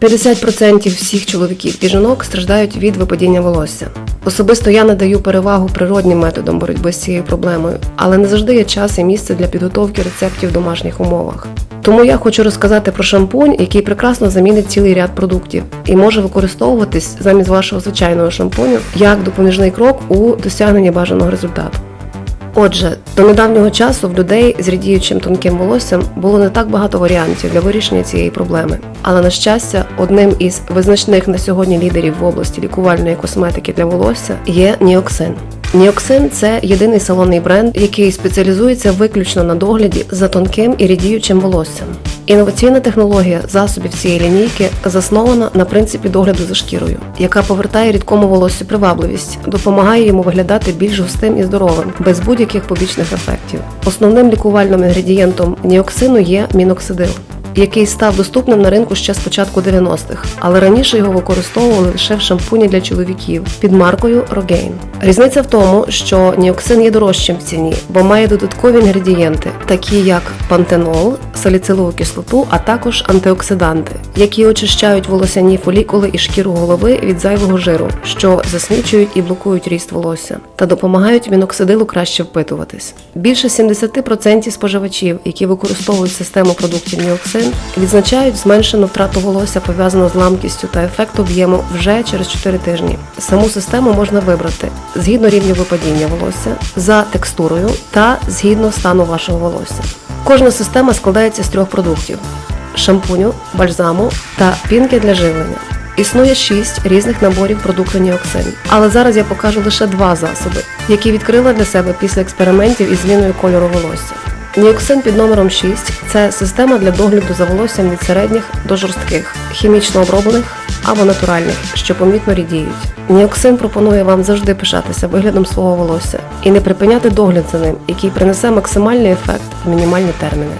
50% всіх чоловіків і жінок страждають від випадіння волосся. Особисто я надаю перевагу природнім методам боротьби з цією проблемою, але не завжди є час і місце для підготовки рецептів в домашніх умовах. Тому я хочу розказати про шампунь, який прекрасно замінить цілий ряд продуктів і може використовуватись замість вашого звичайного шампуню як допоміжний крок у досягненні бажаного результату. Отже, до недавнього часу в людей з рідіючим тонким волоссям було не так багато варіантів для вирішення цієї проблеми. Але на щастя, одним із визначних на сьогодні лідерів в області лікувальної косметики для волосся є Ніоксин. Ніоксин це єдиний салонний бренд, який спеціалізується виключно на догляді за тонким і рідіючим волоссям. Інноваційна технологія засобів цієї лінійки заснована на принципі догляду за шкірою, яка повертає рідкому волоссю привабливість, допомагає йому виглядати більш густим і здоровим, без будь-яких побічних ефектів. Основним лікувальним інгредієнтом ніоксину є міноксидил який став доступним на ринку ще з початку 90-х, але раніше його використовували лише в шампуні для чоловіків під маркою Rogaine. Різниця в тому, що ніоксин є дорожчим в ціні, бо має додаткові інгредієнти, такі як пантенол, саліцилову кислоту, а також антиоксиданти, які очищають волосяні фолікули і шкіру голови від зайвого жиру, що засмічують і блокують ріст волосся, та допомагають міноксидилу краще впитуватись. Більше 70% споживачів, які використовують систему продуктів Ніоксин, відзначають зменшену втрату волосся пов'язану з ламкістю та ефект об'єму вже через 4 тижні. Саму систему можна вибрати згідно рівню випадіння волосся, за текстурою та згідно стану вашого волосся. Кожна система складається з трьох продуктів: шампуню, бальзаму та пінки для живлення. Існує шість різних наборів продукту Ніоксин, але зараз я покажу лише два засоби, які відкрила для себе після експериментів із зміною кольору волосся. Ніоксин під номером 6 – це система для догляду за волоссям від середніх до жорстких, хімічно оброблених або натуральних, що помітно рідіють. Ніоксин пропонує вам завжди пишатися виглядом свого волосся і не припиняти догляд за ним, який принесе максимальний ефект в мінімальні терміни.